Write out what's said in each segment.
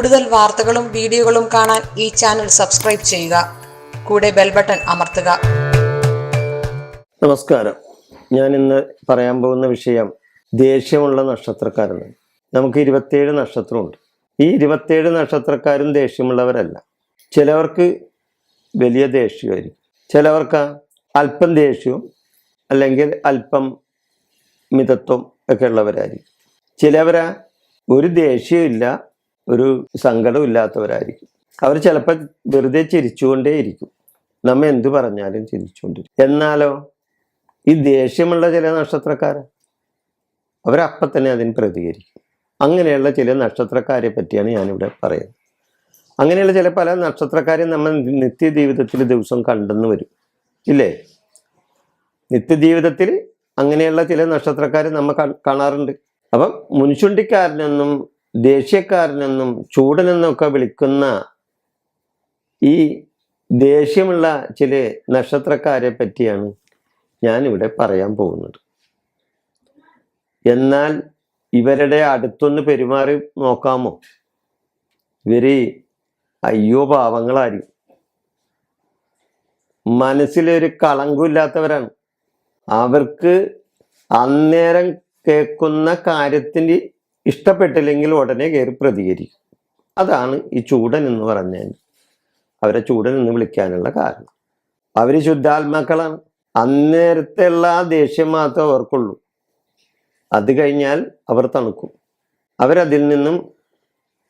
കൂടുതൽ വാർത്തകളും വീഡിയോകളും കാണാൻ ഈ ചാനൽ സബ്സ്ക്രൈബ് ചെയ്യുക. കൂടെ ബെൽ ബട്ടൺ അമർത്തുക. നമസ്കാരം. ഞാൻ ഇന്ന് പറയാൻ പോകുന്ന വിഷയം ദേഷ്യമുള്ള നക്ഷത്രക്കാരാണ്. നമുക്ക് ഇരുപത്തിയേഴ് നക്ഷത്രമുണ്ട്. ഈ ഇരുപത്തിയേഴ് നക്ഷത്രക്കാരും ദേഷ്യമുള്ളവരല്ല. ചിലവർക്ക് വലിയ ദേഷ്യമായിരിക്കും. ചിലവർക്ക് അല്പം ദേഷ്യവും അല്ലെങ്കിൽ അല്പം മിതത്വം ഒക്കെ ഉള്ളവരായിരിക്കും. ചിലവരാ ഒരു ദേഷ്യമില്ല ഒരു സങ്കടം ഇല്ലാത്തവരായിരിക്കും അവർ ചിലപ്പോൾ വെറുതെ ചിരിച്ചുകൊണ്ടേയിരിക്കും. നമ്മ എന്തു പറഞ്ഞാലും ചിരിച്ചുകൊണ്ടിരിക്കും. എന്നാലോ? ഈ ദേഷ്യമുള്ള ചില നക്ഷത്രക്കാർ അവരപ്പം തന്നെ അതിന് പ്രതികരിക്കും. അങ്ങനെയുള്ള ചില നക്ഷത്രക്കാരെ പറ്റിയാണ് ഞാനിവിടെ പറയുന്നത്. അങ്ങനെയുള്ള ചില പല നക്ഷത്രക്കാരെ നമ്മൾ നിത്യജീവിതത്തിൽ ദിവസം കണ്ടെന്ന് വരും. ഇല്ലേ? നിത്യജീവിതത്തിൽ അങ്ങനെയുള്ള ചില നക്ഷത്രക്കാരെ നമ്മൾ കാണാറുണ്ട്. അപ്പം മുൻചുണ്ടിക്കാരനെന്നും ദേഷ്യക്കാരനെന്നും ചൂടനെന്നൊക്കെ വിളിക്കുന്ന ഈ ദേഷ്യമുള്ള ചില നക്ഷത്രക്കാരെ പറ്റിയാണ് ഞാനിവിടെ പറയാൻ പോകുന്നത്. എന്നാൽ ഇവരുടെ അടുത്തൊന്ന് പെരുമാറി നോക്കാമോ? ഇവർ അയ്യോ പാവങ്ങളായിരിക്കും. മനസ്സിലൊരു കളങ്കമില്ലാത്തവരാണ് അവർക്ക് അന്നേരം കേൾക്കുന്ന കാര്യത്തിന് ഇഷ്ടപ്പെട്ടില്ലെങ്കിൽ ഉടനെ കയറി പ്രതികരിക്കും. അതാണ് ഈ ചൂടൻ എന്ന് പറഞ്ഞാൽ അവരെ ചൂടൻ എന്ന് വിളിക്കാനുള്ള കാരണം. അവർ ശുദ്ധാത്മാക്കളാണ്. അന്നേരത്തെ ഉള്ള ആ ദേഷ്യം മാത്രമേ അവർക്കുള്ളൂ. അത് കഴിഞ്ഞാൽ അവർ തണുക്കും. അവരതിൽ നിന്നും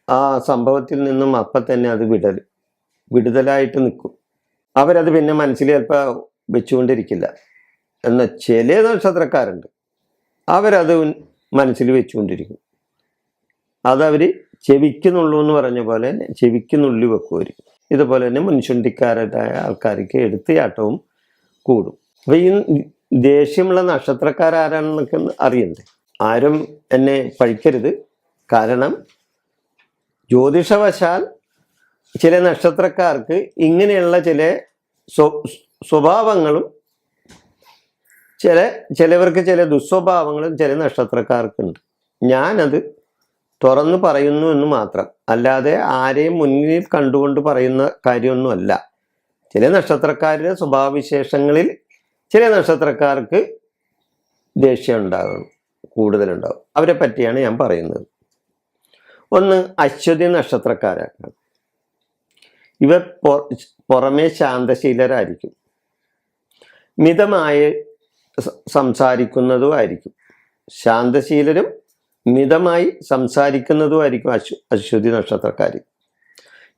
ആ സംഭവത്തിൽ നിന്നും അപ്പം തന്നെ അത് വിടൽ വിടുതലായിട്ട് നിൽക്കും. അവരത് പിന്നെ മനസ്സിൽ ചിലപ്പോൾ വെച്ചുകൊണ്ടിരിക്കില്ല. എന്നാൽ ചില നക്ഷത്രക്കാരുണ്ട് അവരത് മനസ്സിൽ വെച്ചുകൊണ്ടിരിക്കും. അതവർ ചെവിക്കുന്നുള്ളൂ എന്ന് പറഞ്ഞ പോലെ ചെവിക്കുന്നുള്ളി വെക്കും ഇതുപോലെ തന്നെ മുൻചുണ്ടിക്കാരായ ആൾക്കാർക്ക് എടുത്തയാട്ടവും കൂടും. അപ്പം ഈ ദേഷ്യമുള്ള നക്ഷത്രക്കാരാരാണെന്നൊക്കെ അറിയണ്ടേ? ആരും എന്നെ പഴിക്കരുത്. കാരണം ജ്യോതിഷവശാൽ ചില നക്ഷത്രക്കാർക്ക് ഇങ്ങനെയുള്ള ചില സ്വഭാവങ്ങളും ചില ചിലവർക്ക് ചില ദുസ്വഭാവങ്ങളും ചില നക്ഷത്രക്കാർക്കുണ്ട്. ഞാനത് തുറന്നു പറയുന്നു എന്ന് മാത്രം. അല്ലാതെ ആരെയും മുന്നിൽ കണ്ടുകൊണ്ട് പറയുന്ന കാര്യമൊന്നുമല്ല. ചില നക്ഷത്രക്കാരുടെ സ്വഭാവവിശേഷങ്ങളിൽ ചില നക്ഷത്രക്കാർക്ക് ദേഷ്യം ഉണ്ടാകണം കൂടുതലുണ്ടാകും. അവരെ പറ്റിയാണ് ഞാൻ പറയുന്നത്. ഒന്ന് അശ്വതി നക്ഷത്രക്കാരാണ്. ഇവർ പുറമേ ശാന്തശീലരായിരിക്കും. മിതമായി സംസാരിക്കുന്നതും ആയിരിക്കും ശാന്തശീലരും മിതമായി സംസാരിക്കുന്നതുമായിരിക്കും അശ്വ അശ്വതി നക്ഷത്രക്കാർ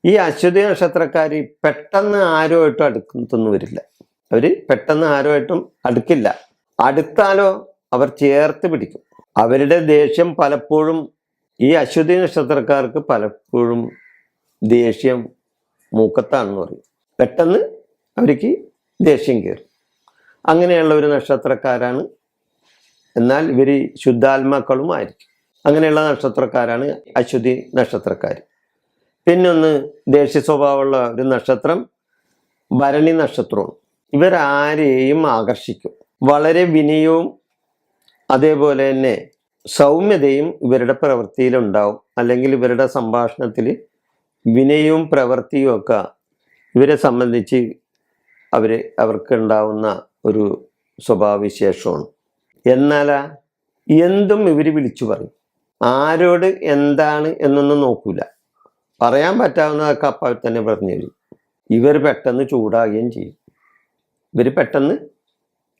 ഈ അശ്വതി നക്ഷത്രക്കാർ പെട്ടെന്ന് ആരുമായിട്ടും അടുത്തൊന്നും വരില്ല. അവർ പെട്ടെന്ന് ആരുമായിട്ടും അടുക്കില്ല. അടുത്താലോ അവർ ചേർത്ത് പിടിക്കും. അവരുടെ ദേഷ്യം പലപ്പോഴും ഈ അശ്വതി നക്ഷത്രക്കാർക്ക് പലപ്പോഴും ദേഷ്യം മൂക്കത്താണെന്ന് പറയും. പെട്ടെന്ന് അവർക്ക് ദേഷ്യം കയറും അങ്ങനെയുള്ള ഒരു നക്ഷത്രക്കാരാണ്. എന്നാൽ ഇവർ ശുദ്ധാത്മാക്കളും ആയിരിക്കും അങ്ങനെയുള്ള നക്ഷത്രക്കാരാണ് അശ്വതി നക്ഷത്രക്കാർ പിന്നൊന്ന് ദേഷ്യ സ്വഭാവമുള്ള ഒരു നക്ഷത്രം ഭരണി നക്ഷത്രവും ഇവരാരെയും ആകർഷിക്കും. വളരെ വിനയവും അതേപോലെ തന്നെ സൗമ്യതയും ഇവരുടെ പ്രവൃത്തിയിലുണ്ടാവും അല്ലെങ്കിൽ ഇവരുടെ സംഭാഷണത്തിൽ വിനയവും പ്രവൃത്തിയും ഒക്കെ ഇവരെ സംബന്ധിച്ച് അവർ അവർക്ക് ഉണ്ടാവുന്ന ഒരു സ്വഭാവവിശേഷമാണ്. എന്നാൽ എന്തും ഇവർ വിളിച്ചു പറയും. ആരോട് എന്താണ് എന്നൊന്നും നോക്കൂല. പറയാൻ പറ്റാവുന്നതൊക്കെ അപ്പ തന്നെ പറഞ്ഞു തരും. ഇവർ പെട്ടെന്ന് ചൂടാകുകയും ചെയ്യും. ഇവർ പെട്ടെന്ന്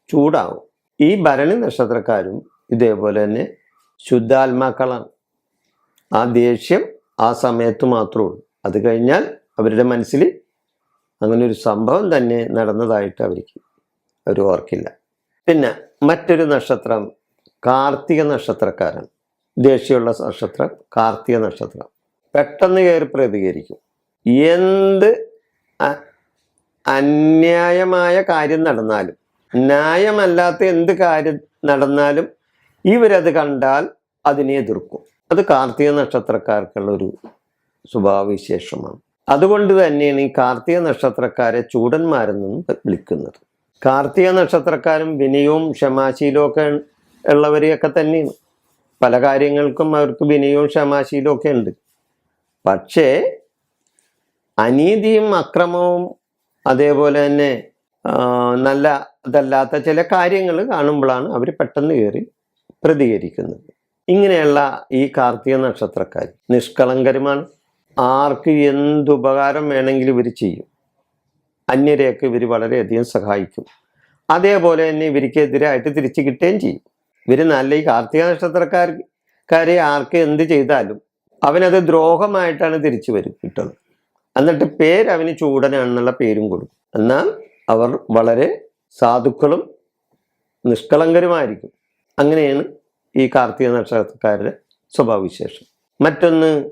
ചൂടാവും. ഈ ഭരണി നക്ഷത്രക്കാരും ഇതേപോലെ തന്നെ ശുദ്ധാത്മാക്കളാണ്. ആ ദേഷ്യം ആ സമയത്ത് മാത്രമേ ഉള്ളൂ. അത് കഴിഞ്ഞാൽ അവരുടെ മനസ്സിൽ അങ്ങനെ ഒരു സംഭവം തന്നെ നടന്നതായിട്ട് അവർക്ക് അവർ ഓർക്കില്ല. പിന്നെ മറ്റൊരു നക്ഷത്രം കാർത്തിക നക്ഷത്രക്കാരൻ ദേഷ്യമുള്ള നക്ഷത്രം കാർത്തിക നക്ഷത്രം. പെട്ടെന്ന് കയറി പ്രതികരിക്കും. എന്ത് അന്യായമായ കാര്യം നടന്നാലും ന്യായമല്ലാത്ത എന്ത് കാര്യം നടന്നാലും ഇവരത് കണ്ടാൽ അതിനെ എതിർക്കും. അത് കാർത്തിക നക്ഷത്രക്കാർക്കുള്ള ഒരു സ്വഭാവവിശേഷമാണ്. അതുകൊണ്ട് തന്നെയാണ് ഈ കാർത്തിക നക്ഷത്രക്കാരെ ചൂടന്മാരെന്നും വിളിക്കുന്നത്. കാർത്തിക നക്ഷത്രക്കാരും വിനയവും ക്ഷമാശീലവും ഒക്കെ ഉള്ളവരെയൊക്കെ തന്നെയാണ്. പല കാര്യങ്ങൾക്കും അവർക്ക് വിനയവും ക്ഷമാശീലവും ഒക്കെ ഉണ്ട്. പക്ഷേ അനീതിയും അക്രമവും അതേപോലെ തന്നെ നല്ല അതല്ലാത്ത ചില കാര്യങ്ങൾ കാണുമ്പോഴാണ് അവർ പെട്ടെന്ന് കയറി പ്രതികരിക്കുന്നത്. ഇങ്ങനെയുള്ള ഈ കാർത്തിക നക്ഷത്രക്കാർ നിഷ്കളങ്കരുമാണ്. ആർക്ക് എന്തുപകാരം വേണമെങ്കിലും ഇവർ ചെയ്യും. അന്യരെയൊക്കെ ഇവർ വളരെയധികം സഹായിക്കും. അതേപോലെ തന്നെ ഇവർക്കെതിരായിട്ട് തിരിച്ചു കിട്ടുകയും ചെയ്യും. ഇവർ നല്ല ഈ കാർത്തിക നക്ഷത്രക്കാർക്കാരെ ആർക്ക് എന്ത് ചെയ്താലും അവനത് ദ്രോഹമായിട്ടാണ് തിരിച്ചു വരും കിട്ടുന്നത് എന്നിട്ട് പേര് അവന് ചൂടനാണെന്നുള്ള പേരും കൊടുക്കും. എന്നാൽ അവർ വളരെ സാധുക്കളും നിഷ്കളങ്കരുമായിരിക്കും. അങ്ങനെയാണ് ഈ കാർത്തിക നക്ഷത്രക്കാരുടെ സ്വഭാവവിശേഷം. മറ്റൊന്ന്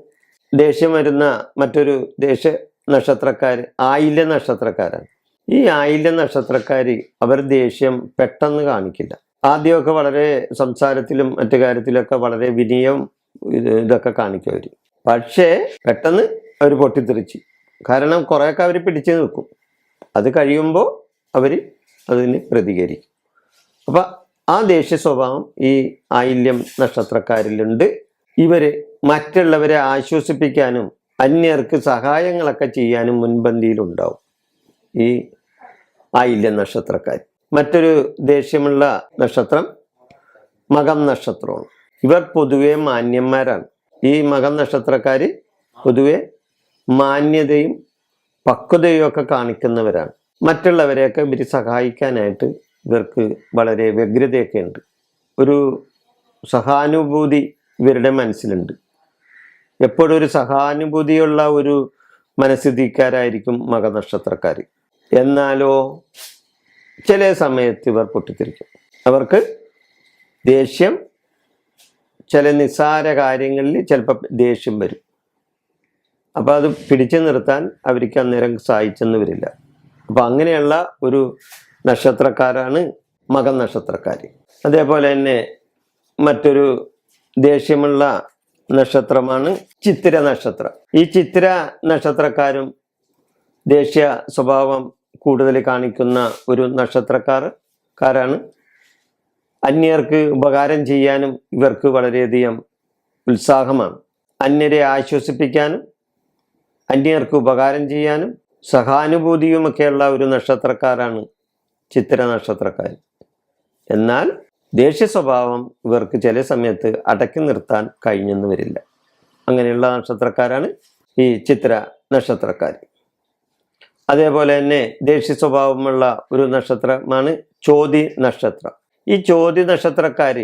ദേഷ്യം വരുന്ന മറ്റൊരു ദേഷ്യ നക്ഷത്രക്കാർ ആയില്യ നക്ഷത്രക്കാരാണ്. ഈ ആയില്യ നക്ഷത്രക്കാർ അവർ ദേഷ്യം പെട്ടെന്ന് കാണിക്കില്ല. ആദ്യമൊക്കെ വളരെ സംസാരത്തിലും മറ്റു കാര്യത്തിലൊക്കെ വളരെ വിനയം ഇത് ഇതൊക്കെ കാണിക്കും അവർ പക്ഷേ പെട്ടെന്ന് അവർ പൊട്ടിത്തെറിച്ച്. കാരണം കുറേയൊക്കെ അവർ പിടിച്ചു നിൽക്കും. അത് കഴിയുമ്പോൾ അവർ അതിന് പ്രതികരിക്കും. അപ്പം ആ ദേഷ്യ സ്വഭാവം ഈ ആയില്യം നക്ഷത്രക്കാരിലുണ്ട്. ഇവർ മറ്റുള്ളവരെ ആശ്വസിപ്പിക്കാനും അന്യർക്ക് സഹായങ്ങളൊക്കെ ചെയ്യാനും മുൻപന്തിയിലുണ്ടാവും ഈ ആയില്യം നക്ഷത്രക്കാർ. മറ്റൊരു ദേഷ്യമുള്ള നക്ഷത്രം മകം നക്ഷത്രമാണ്. ഇവർ പൊതുവെ മാന്യന്മാരാണ്. ഈ മകം നക്ഷത്രക്കാർ പൊതുവെ മാന്യതയും പക്വതയും ഒക്കെ കാണിക്കുന്നവരാണ്. മറ്റുള്ളവരെയൊക്കെ ഇവർ സഹായിക്കാനായിട്ട് ഇവർക്ക് വളരെ വ്യഗ്രതയൊക്കെ ഉണ്ട്. ഒരു സഹാനുഭൂതി ഇവരുടെ മനസ്സിലുണ്ട്. എപ്പോഴും ഒരു സഹാനുഭൂതിയുള്ള ഒരു മനസ്ഥിതിക്കാരായിരിക്കും മകനക്ഷത്രക്കാർ എന്നാലോ ചില സമയത്ത് ഇവർ പൊട്ടിത്തെറിക്കും. അവർക്ക് ദേഷ്യം ചില നിസ്സാര കാര്യങ്ങളിൽ ചിലപ്പോൾ ദേഷ്യം വരും. അപ്പോൾ അത് പിടിച്ചു നിർത്താൻ അവർക്ക് അന്നേരം സഹായിച്ചെന്ന് വരില്ല. അപ്പോൾ അങ്ങനെയുള്ള ഒരു നക്ഷത്രക്കാരാണ് മകൻ നക്ഷത്രക്കാർ അതേപോലെ തന്നെ മറ്റൊരു ദേഷ്യമുള്ള നക്ഷത്രമാണ് ചിത്തിര നക്ഷത്രം. ഈ ചിത്തിര നക്ഷത്രക്കാരും ദേഷ്യ സ്വഭാവം കൂടുതൽ കാണിക്കുന്ന ഒരു നക്ഷത്രക്കാർ കാരാണ്. അന്യർക്ക് ഉപകാരം ചെയ്യാനും ഇവർക്ക് വളരെയധികം ഉത്സാഹമാണ്. അന്യരെ ആശ്വസിപ്പിക്കാനും അന്യർക്ക് ഉപകാരം ചെയ്യാനും സഹാനുഭൂതിയുമൊക്കെയുള്ള ഒരു നക്ഷത്രക്കാരാണ് ചിത്ര നക്ഷത്രക്കാർ എന്നാൽ ദേഷ്യ സ്വഭാവം ഇവർക്ക് ചില സമയത്ത് അടക്കി നിർത്താൻ കഴിഞ്ഞെന്ന് വരില്ല. അങ്ങനെയുള്ള നക്ഷത്രക്കാരാണ് ഈ ചിത്ര നക്ഷത്രക്കാർ അതേപോലെ തന്നെ ദേഷ്യ സ്വഭാവമുള്ള ഒരു നക്ഷത്രമാണ് ചോതി നക്ഷത്രം. ഈ ചോതി നക്ഷത്രക്കാർ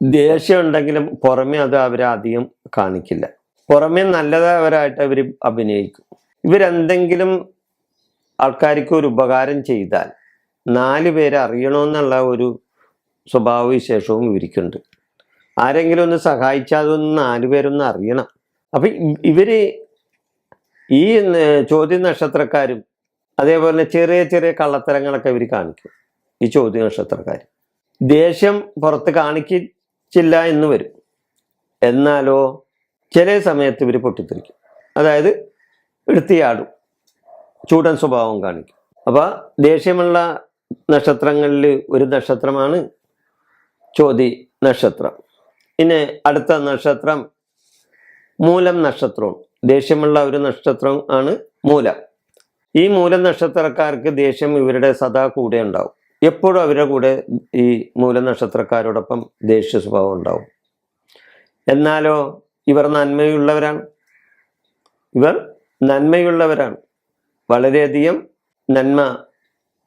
ദേഷ്യം ഉണ്ടെങ്കിലും പുറമെ അത് അവരധികം കാണിക്കില്ല. പുറമെ നല്ലതവരായിട്ട് അവർ അഭിനയിക്കും. ഇവരെന്തെങ്കിലും ആൾക്കാർക്ക് ഒരു ഉപകാരം ചെയ്താൽ നാല് പേരെ അറിയണമെന്നുള്ള ഒരു സ്വഭാവവിശേഷവും ഇവർക്കുണ്ട്. ആരെങ്കിലും ഒന്ന് സഹായിച്ചാൽ അതൊന്ന് നാല് പേരൊന്ന് അറിയണം. അപ്പം ഇവർ ഈ ചോദ്യ നക്ഷത്രക്കാരും അതേപോലെ ചെറിയ ചെറിയ കള്ളത്തരങ്ങളൊക്കെ ഇവർ കാണിക്കും. ഈ ചോദ്യ നക്ഷത്രക്കാർ ദേഷ്യം പുറത്ത് കാണിക്കില്ല എന്ന് വരും. എന്നാലോ ചില സമയത്ത് ഇവർ പൊട്ടിത്തെറിക്കും. അതായത് എടുത്തിയാടും ചൂടൻ സ്വഭാവം കാണിക്കും. അപ്പോൾ ദേഷ്യമുള്ള നക്ഷത്രങ്ങളിൽ ഒരു നക്ഷത്രമാണ് ചോതി നക്ഷത്രം. ഇനി അടുത്ത നക്ഷത്രം മൂലം നക്ഷത്രവും. ദേഷ്യമുള്ള ഒരു നക്ഷത്രം ആണ് മൂലം. ഈ മൂലനക്ഷത്രക്കാർക്ക് ദേഷ്യം ഇവരുടെ സദാ കൂടെ ഉണ്ടാവും. എപ്പോഴും അവരുടെ കൂടെ ഈ മൂലനക്ഷത്രക്കാരോടൊപ്പം ദേഷ്യ സ്വഭാവം ഉണ്ടാവും. എന്നാലോ ഇവർ നന്മയുള്ളവരാണ്. ഇവർ നന്മയുള്ളവരാണ്. വളരെയധികം നന്മ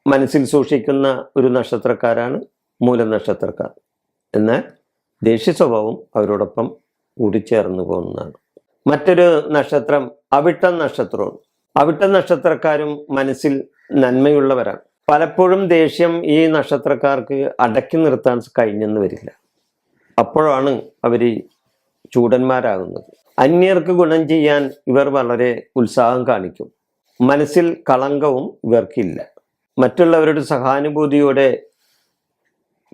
മനസ്സിൽ സൂക്ഷിക്കുന്ന ഒരു നക്ഷത്രക്കാരാണ് മൂലനക്ഷത്രക്കാർ. എന്നാൽ ദേഷ്യ സ്വഭാവം അവരോടൊപ്പം കൂടിച്ചേർന്ന് പോകുന്നതാണ്. മറ്റൊരു നക്ഷത്രം അവിട്ടം നക്ഷത്രവും അവിട്ടം നക്ഷത്രക്കാരും മനസ്സിൽ നന്മയുള്ളവരാണ്. പലപ്പോഴും ദേഷ്യം ഈ നക്ഷത്രക്കാർക്ക് അടക്കി നിർത്താൻ കഴിഞ്ഞെന്ന് വരില്ല. അപ്പോഴാണ് അവർ ചൂടന്മാരാകുന്നത്. അന്യർക്ക് ഗുണം ചെയ്യാൻ ഇവർ വളരെ ഉത്സാഹം കാണിക്കും. മനസ്സിൽ കളങ്കവും ഇവർക്കില്ല. മറ്റുള്ളവരുടെ സഹാനുഭൂതിയോടെ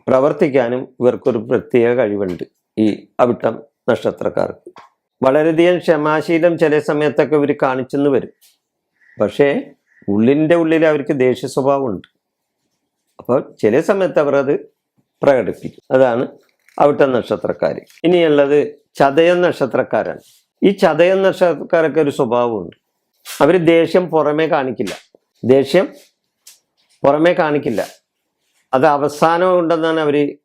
പ്രവർത്തിക്കാനും ഇവർക്കൊരു പ്രത്യേക കഴിവുണ്ട് ഈ അവിട്ടം നക്ഷത്രക്കാർക്ക്. വളരെയധികം ക്ഷമാശീലം ചില സമയത്തൊക്കെ ഇവർ കാണിച്ചെന്ന് വരും. പക്ഷേ ഉള്ളിന്റെ ഉള്ളിൽ അവർക്ക് ദേഷ്യ സ്വഭാവമുണ്ട്. അപ്പോൾ ചില സമയത്ത് അവർ അത് പ്രകടിപ്പിക്കും. അതാണ് അവിട്ട നക്ഷത്രക്കാർ. ഇനിയുള്ളത് ചതയ നക്ഷത്രക്കാരാണ്. ഈ ചതയ നക്ഷത്രക്കാരൊക്കെ ഒരു സ്വഭാവമുണ്ട്. അവർ ദേഷ്യം പുറമേ കാണിക്കില്ല. ദേഷ്യം പുറമേ കാണിക്കില്ല. അത് അവസാനം ഉണ്ടെന്നാണ് അവർ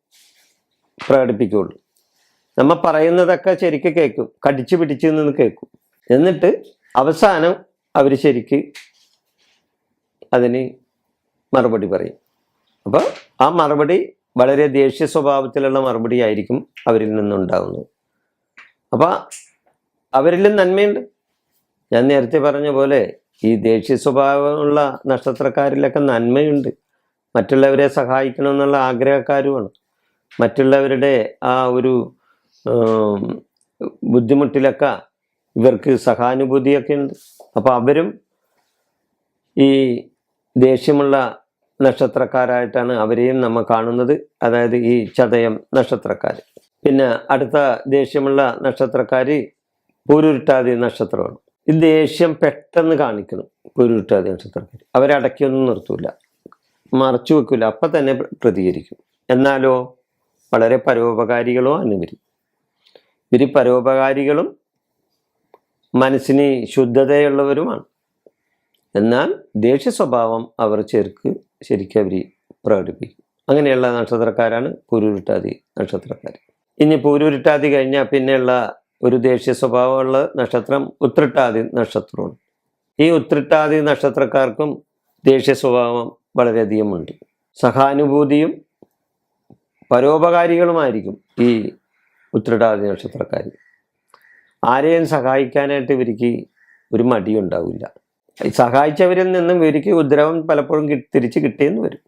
പ്രകടിപ്പിക്കുകയുള്ളൂ നമ്മൾ പറയുന്നതൊക്കെ ശരിക്കും കേൾക്കും. കടിച്ചു പിടിച്ചു നിന്ന് കേൾക്കും. എന്നിട്ട് അവസാനം അവർ ശരിക്ക് അതിന് മറുപടി പറയും. അപ്പോൾ ആ മറുപടി വളരെ ദേഷ്യ സ്വഭാവത്തിലുള്ള മറുപടി ആയിരിക്കും അവരിൽ നിന്നുണ്ടാകുന്നത് അപ്പോൾ അവരിലും നന്മയുണ്ട്. ഞാൻ നേരത്തെ പറഞ്ഞ പോലെ ഈ ദേഷ്യ സ്വഭാവമുള്ള നക്ഷത്രക്കാരിലൊക്കെ നന്മയുണ്ട്. മറ്റുള്ളവരെ സഹായിക്കണമെന്നുള്ള ആഗ്രഹക്കാരുമാണ്. മറ്റുള്ളവരുടെ ആ ഒരു ബുദ്ധിമുട്ടിലൊക്കെ ഇവർക്ക് സഹാനുഭൂതിയൊക്കെ ഉണ്ട്. അപ്പോൾ അവരും ഈ ദേഷ്യമുള്ള നക്ഷത്രക്കാരായിട്ടാണ് അവരെയും നമ്മൾ കാണുന്നത്. അതായത് ഈ ചതയം നക്ഷത്രക്കാർ പിന്നെ അടുത്ത ദേഷ്യമുള്ള നക്ഷത്രക്കാർ പൂരുരുട്ടാതി നക്ഷത്രമാണ്. ഈ ദേഷ്യം പെട്ടെന്ന് കാണിക്കണം പൂരുരുട്ടാതി നക്ഷത്രക്കാർ അവരടക്കിയൊന്നും നിർത്തൂല. മറച്ചു വെക്കില്ല അപ്പം തന്നെ പ്ര- പ്രതികരിക്കും. എന്നാലോ വളരെ പരോപകാരികളോ ഇവർ ഇവർ പരോപകാരികളും മനസ്സിന് ശുദ്ധതയുള്ളവരുമാണ്. എന്നാൽ ദേഷ്യ സ്വഭാവം അവർ ചേർക്ക് ശരിക്കും അവർ പ്രകടിപ്പിക്കും. അങ്ങനെയുള്ള നക്ഷത്രക്കാരാണ് പൂരൂരുട്ടാതി നക്ഷത്രക്കാർ. ഇനി പൂരുരുട്ടാതി കഴിഞ്ഞാൽ പിന്നെയുള്ള ഒരു ദേഷ്യ സ്വഭാവമുള്ള നക്ഷത്രം ഉത്രട്ടാതി നക്ഷത്രമാണ്. ഈ ഉത്രട്ടാതി നക്ഷത്രക്കാർക്കും ദേഷ്യ സ്വഭാവം വളരെയധികം ഉണ്ട് സഹാനുഭൂതിയും പരോപകാരികളുമായിരിക്കും ഈ ഉത്രട്ടാതി നക്ഷത്രക്കാർ ആരെയും സഹായിക്കാനായിട്ട് ഇവർക്ക് ഒരു മടിയുണ്ടാവില്ല. സഹായിച്ചവരിൽ നിന്നും ഇവർക്ക് ഉദ്രവം പലപ്പോഴും തിരിച്ച് കിട്ടിയെന്ന് വരും.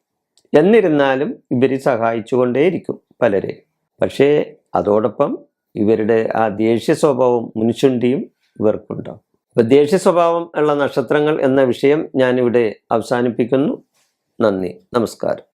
എന്നിരുന്നാലും ഇവർ സഹായിച്ചുകൊണ്ടേയിരിക്കും പലരെ. പക്ഷേ അതോടൊപ്പം ഇവരുടെ ആ ദേഷ്യ സ്വഭാവം മുൻചുണ്ടിയും ഇവർക്കുണ്ടാവും. അപ്പം ദേഷ്യ സ്വഭാവം ഉള്ള നക്ഷത്രങ്ങൾ എന്ന വിഷയം ഞാനിവിടെ അവസാനിപ്പിക്കുന്നു. നന്ദി. നമസ്കാരം.